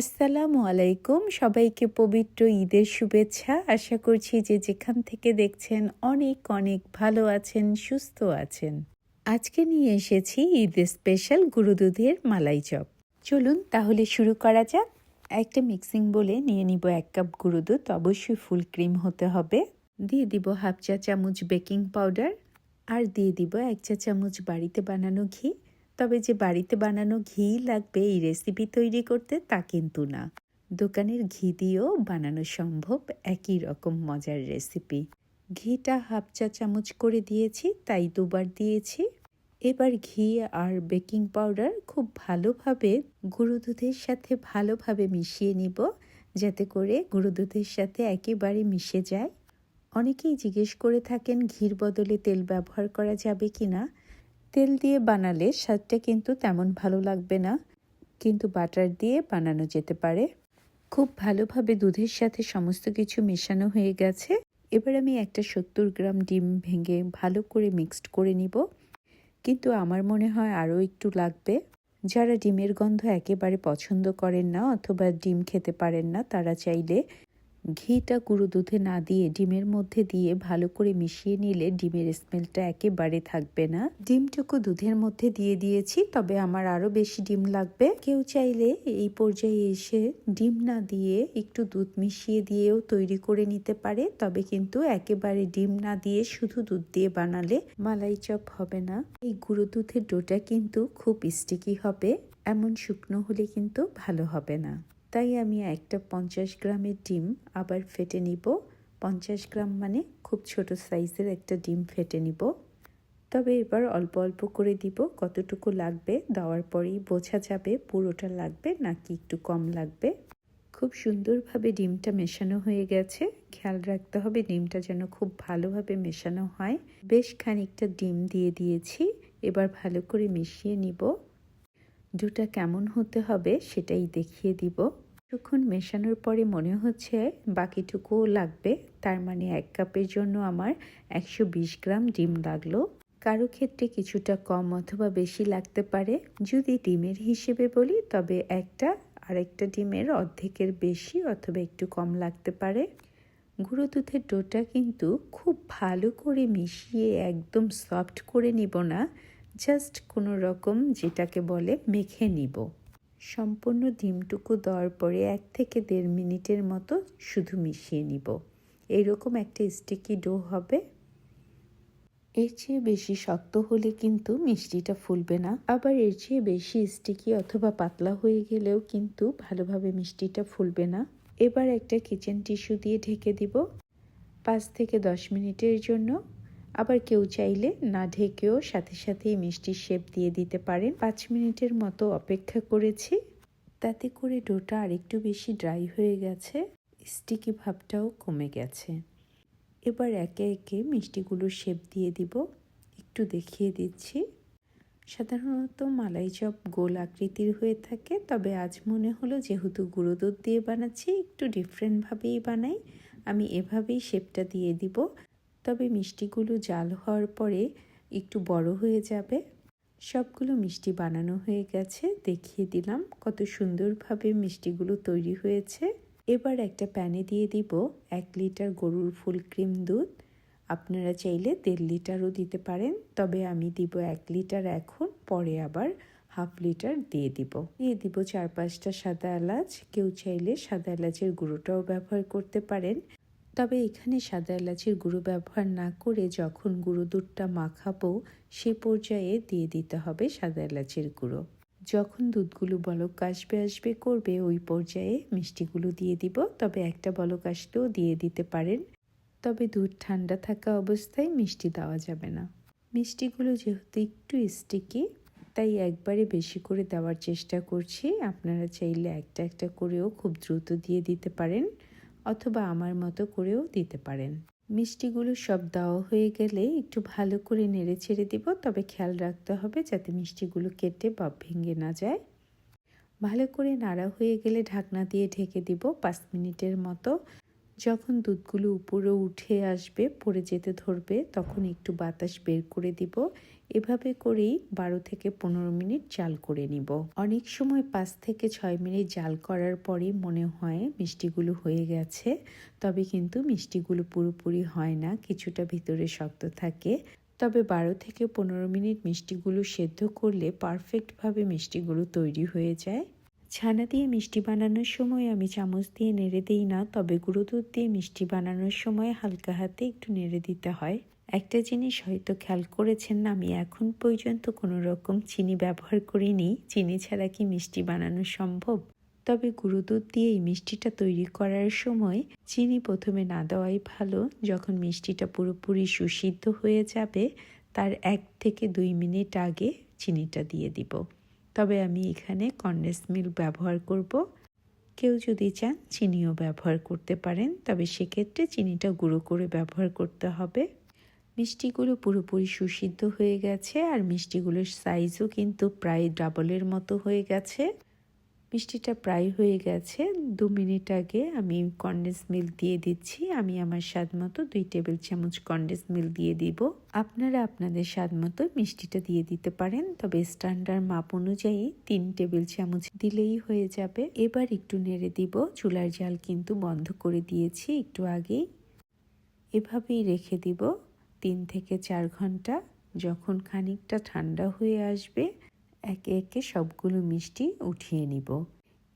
আসসালামু আলাইকুম। সবাইকে পবিত্র ঈদের শুভেচ্ছা। আশা করছি যে যেখান থেকে দেখছেন অনেক অনেক ভালো আছেন, সুস্থ আছেন। আজকে নিয়ে এসেছি ঈদের স্পেশাল গুরুদুধের মালাই চপ। চলুন তাহলে শুরু করা যাক। একটা মিক্সিং বলে নিয়ে নিব এক কাপ গুঁড়ো দুধ অবশ্যই ফুল ক্রিম হতে হবে। দিয়ে দিব হাফ চা চামচ বেকিং পাউডার। আর দিয়ে দিব এক চা চামচ বাড়িতে বানানো ঘি। তবে যে বাড়িতে বানানো ঘি লাগবে এই রেসিপি তৈরি করতে তা কিন্তু না। দোকানের ঘি দিয়েও বানানো সম্ভব একই রকম মজার রেসিপি ঘিটা হাফ চা চামচ করে দিয়েছি, তাই দুবার দিয়েছি। এবার ঘি আর বেকিং পাউডার খুব ভালোভাবে গুঁড়ো দুধের সাথে ভালোভাবে মিশিয়ে নিব, যাতে করে গুঁড়ো দুধের সাথে একেবারে মিশে যায়। অনেকেই জিজ্ঞেস করে থাকেন, ঘির বদলে তেল ব্যবহার করা যাবে কি না তেল দিয়ে বানালে স্বাদটা কিন্তু তেমন ভালো লাগবে না, কিন্তু বাটার দিয়ে বানানো যেতে পারে। খুব ভালোভাবে দুধের সাথে সমস্ত কিছু মেশানো হয়ে গেছে। এবার আমি একটা সত্তর গ্রাম ডিম ভেঙে ভালো করে মিক্সড করে নিব। কিন্তু আমার মনে হয় আরও একটু লাগবে। যারা ডিমের গন্ধ একেবারে পছন্দ করেন না অথবা ডিম খেতে পারেন না, তারা চাইলে ঘিটা গুঁড়ো দুধে না দিয়ে ডিমের মধ্যে দিয়ে ভালো করে মিশিয়ে নিলে ডিমের স্মেলটা একেবারে থাকবে না। ডিমটুকু দুধের মধ্যে দিয়ে দিয়েছি, তবে আমার আরও বেশি ডিম লাগবে। কেউ চাইলে এই পর্যায়ে এসে ডিম না দিয়ে একটু দুধ মিশিয়ে দিয়েও তৈরি করে নিতে পারে, তবে কিন্তু একেবারে ডিম না দিয়ে শুধু দুধ দিয়ে বানালে মালাই চপ হবে না। এই গুঁড়ো দুধের ডোটা কিন্তু খুব স্টিকি হবে, এমন শুকনো হলে কিন্তু ভালো হবে না। তাই আমি একটা পঞ্চাশ গ্রামের ডিম আবার ফেটে নিব। পঞ্চাশ গ্রাম মানে খুব ছোট সাইজের একটা ডিম ফেটে নিব। তবে এবার অল্প অল্প করে দিব, কতটুকু লাগবে দেওয়ার পরেই বোঝা যাবে পুরোটা লাগবে নাকি একটু কম লাগবে। খুব সুন্দরভাবে ডিমটা মেশানো হয়ে গেছে। খেয়াল রাখতে হবে ডিমটা যেন খুব ভালোভাবে মেশানো হয়। বেশ খানিকটা ডিম দিয়ে দিয়েছি, এবার ভালো করে মিশিয়ে নিব। ডোটা কেমন হতে হবে সেটাই দেখিয়ে দিব। কিছুক্ষণ মেশানোর পরে মনে হচ্ছে বাকিটুকুও লাগবে। তার মানে এক কাপের জন্য আমার একশো বিশ গ্রাম ডিম লাগল। কারও ক্ষেত্রে কিছুটা কম অথবা বেশি লাগতে পারে। যদি ডিমের হিসেবে বলি, তবে একটা আরেকটা ডিমের অর্ধেকের বেশি অথবা একটু কম লাগতে পারে। গুঁড়ো দুধের ডোটা কিন্তু খুব ভালো করে মিশিয়ে একদম সফট করে নিব না। জাস্ট কোনো রকম যেটাকে বলে মেখে নিব। সম্পূর্ণ ডিমটুকু দেওয়ার পরে এক থেকে দেড় মিনিটের মতো শুধু মিশিয়ে নিব। এরকম একটা স্টিকি ডো হবে। এর চেয়ে বেশি শক্ত হলে কিন্তু মিষ্টিটা ফুলবে না। আবার এর চেয়ে বেশি স্টিকি অথবা পাতলা হয়ে গেলেও কিন্তু ভালোভাবে মিষ্টিটা ফুলবে না। এবার একটা কিচেন টিস্যু দিয়ে ঢেকে দিব। পাঁচ থেকে দশ মিনিটের জন্য আবার কেউ চাইলে না ঢেকেও সাথে সাথেই মিষ্টির শেপ দিয়ে দিতে পারেন। পাঁচ মিনিটের মতো অপেক্ষা করেছি। তাতে করে ডোটা আরেকটু বেশি ড্রাই হয়ে গেছে। স্টিকি ভাবটাও কমে গেছে। এবার একে একে মিষ্টিগুলোর শেপ দিয়ে দিব। একটু দেখিয়ে দিচ্ছি। সাধারণত মালাই চপ গোল আকৃতির হয়ে থাকে, তবে আজ মনে হলো যেহেতু গুঁড়ো দুধ দিয়ে বানাচ্ছি, একটু ডিফারেন্টভাবেই বানাই। আমি এভাবেই শেপটা দিয়ে দিব। তবে মিষ্টিগুলো জাল হওয়ার পরে একটু বড় হয়ে যাবে। সবগুলো মিষ্টি বানানো হয়ে গেছে। দেখিয়ে দিলাম কত সুন্দরভাবে মিষ্টিগুলো তৈরি হয়েছে। এবার একটা প্যানে দিয়ে দিব এক লিটার গরুর ফুল ক্রিম দুধ। আপনারা চাইলে দেড় লিটারও দিতে পারেন, তবে আমি দিব এক লিটার এখন, পরে আবার হাফ লিটার দিয়ে দিব। দিয়ে দিব চার পাঁচটা সাদা এলাচ। কেউ চাইলে সাদা এলাচের গুঁড়োটাও ব্যবহার করতে পারেন। তবে এখানে সাদা এলাচের গুঁড়ো ব্যবহার না করে যখন গুঁড়ো দুধটা মাখাবো, সে পর্যায়ে দিয়ে দিতে হবে সাদা এলাচের গুঁড়ো। যখন দুধগুলো বলক আসবে আসবে করবে, ওই পর্যায়ে মিষ্টিগুলো দিয়ে দিব। তবে একটা বলক আসলেও দিয়ে দিতে পারেন। তবে দুধ ঠান্ডা থাকা অবস্থায় মিষ্টি দেওয়া যাবে না। মিষ্টিগুলো যেহেতু একটু স্টিকি তাই একবারে বেশি করে দেওয়ার চেষ্টা করছি। আপনারা চাইলে একটা একটা করেও খুব দ্রুত দিয়ে দিতে পারেন। অথবা আমার মতো করেও দিতে পারেন। মিষ্টিগুলো সব দেওয়া হয়ে গেলে একটু ভালো করে নেড়ে ছেড়ে দিব, তবে খেয়াল রাখতে হবে যাতে মিষ্টিগুলো কেটে বা ভেঙে না যায়। ভালো করে নাড়া হয়ে গেলে ঢাকনা দিয়ে ঢেকে দিব পাঁচ মিনিটের মতো। যখন দুধগুলো উপরে উঠে আসবে, পড়ে যেতে ধরবে, তখন একটু বাতাস বের করে দিব। এভাবে করেই বারো থেকে পনেরো মিনিট জাল করে নিব। অনেক সময় পাঁচ থেকে ছয় মিনিট জাল করার পরই মনে হয় মিষ্টিগুলো হয়ে গেছে, তবে কিন্তু মিষ্টিগুলো পুরোপুরি হয় না, কিছুটা ভিতরে শক্ত থাকে। তবে বারো থেকে পনেরো মিনিট মিষ্টিগুলো সেদ্ধ করলে পারফেক্টভাবে মিষ্টিগুলো তৈরি হয়ে যায়। ছানা দিয়ে মিষ্টি বানানোর সময় আমি চামচ দিয়ে নেড়ে দিই না, তবে গুঁড়ো দুধ দিয়ে মিষ্টি বানানোর সময় হালকা হাতে একটু নেড়ে দিতে হয়। একটা জিনিস হয়তো খেয়াল করেছেন না আমি এখন পর্যন্ত কোনো রকম চিনি ব্যবহার করিনি, চিনি ছাড়া কি মিষ্টি বানানো সম্ভব? তবে গুঁড়ো দুধ দিয়ে এই মিষ্টিটা তৈরি করার সময় চিনি প্রথমে না দেওয়াই ভালো, যখন মিষ্টিটা পুরোপুরি সুসিদ্ধ হয়ে যাবে, তার এক থেকে দুই মিনিট আগে চিনিটা দিয়ে দিব। তবে আমি এখানে কন্ডেন্স মিল্ক ব্যবহার করব। কেউ যদি চান চিনিও ব্যবহার করতে পারেন, তবে সেক্ষেত্রে চিনিটা গুঁড়ো করে ব্যবহার করতে হবে। মিষ্টিগুলো পুরোপুরি সুসিদ্ধ হয়ে গেছে আর মিষ্টিগুলোর সাইজও কিন্তু প্রায় ডাবলের মতো হয়ে গেছে। মিষ্টিটা প্রায় হয়ে গেছে। দু মিনিট আগে আমি কন্ডেন্স মিল্ক দিয়ে দিচ্ছি। আমি আমার স্বাদ মতো দুই টেবিল চামচ কন্ডেন্স মিল্ক দিয়ে দিব। আপনারা আপনাদের স্বাদ মতো মিষ্টিটা দিয়ে দিতে পারেন, তবে স্ট্যান্ডার্ড মাপ অনুযায়ী তিন টেবিল চামচ দিলেই হয়ে যাবে। এবার একটু নেড়ে দিব। চুলার জাল কিন্তু বন্ধ করে দিয়েছি একটু আগেই। এভাবেই রেখে দিব তিন থেকে চার ঘণ্টা। যখন খানিকটা ঠান্ডা হয়ে আসবে একে একে সবগুলো মিষ্টি উঠিয়ে নিব।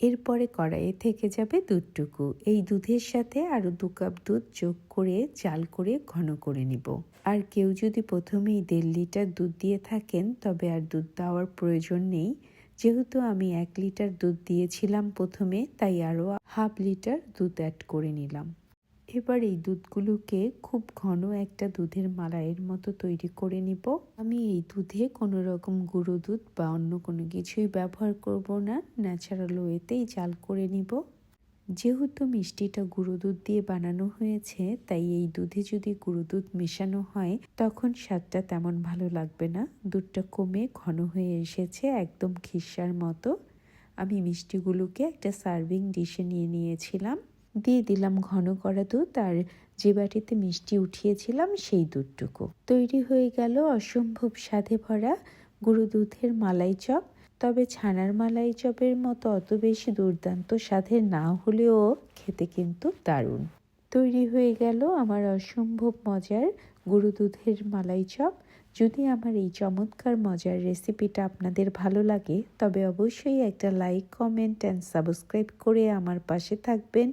এরপরে কড়াইয়ে থেকে যাবে দুধটুকু। এই দুধের সাথে আরও দু কাপ দুধ যোগ করে চাল করে ঘন করে নিব। আর কেউ যদি প্রথমেই দেড় লিটার দুধ দিয়ে থাকেন, তবে আর দুধ দেওয়ার প্রয়োজন নেই। যেহেতু আমি এক লিটার দুধ দিয়েছিলাম প্রথমে, তাই আরও হাফ লিটার দুধ অ্যাড করে নিলাম। এবার এই দুধগুলোকে খুব ঘন একটা দুধের মালাইয়ের মতো তৈরি করে নিব। আমি এই দুধে কোনো রকম গুঁড়ো দুধ বা অন্য কোনো কিছুই ব্যবহার করব না। ন্যাচারাল ওয়েতেই জাল করে নিব। যেহেতু মিষ্টিটা গুঁড়ো দুধ দিয়ে বানানো হয়েছে, তাই এই দুধে যদি গুঁড়ো দুধ মেশানো হয়, তখন স্বাদটা তেমন ভালো লাগবে না। দুধটা কমে ঘন হয়ে এসেছে একদম খিসার মতো। আমি মিষ্টিগুলোকে একটা সার্ভিং ডিশে নিয়ে নিয়েছিলাম। দিয়ে দিলাম ঘন করা দুধ আর যে বাটিতে মিষ্টি উঠিয়েছিলাম সেই দুধটুকু। তৈরি হয়ে গেল অসম্ভব স্বাদে ভরা গুঁড়ো দুধের মালাই চপ। তবে ছানার মালাই চপের মতো অত বেশি দুর্দান্ত স্বাদের না হলেও খেতে কিন্তু দারুণ। তৈরি হয়ে গেল আমার অসম্ভব মজার গুঁড়ো দুধের মালাই চপ। যদি আমার এই চমৎকার মজার রেসিপিটা আপনাদের ভালো লাগে, তবে অবশ্যই একটা লাইক, কমেন্ট অ্যান্ড সাবস্ক্রাইব করে আমার পাশে থাকবেন।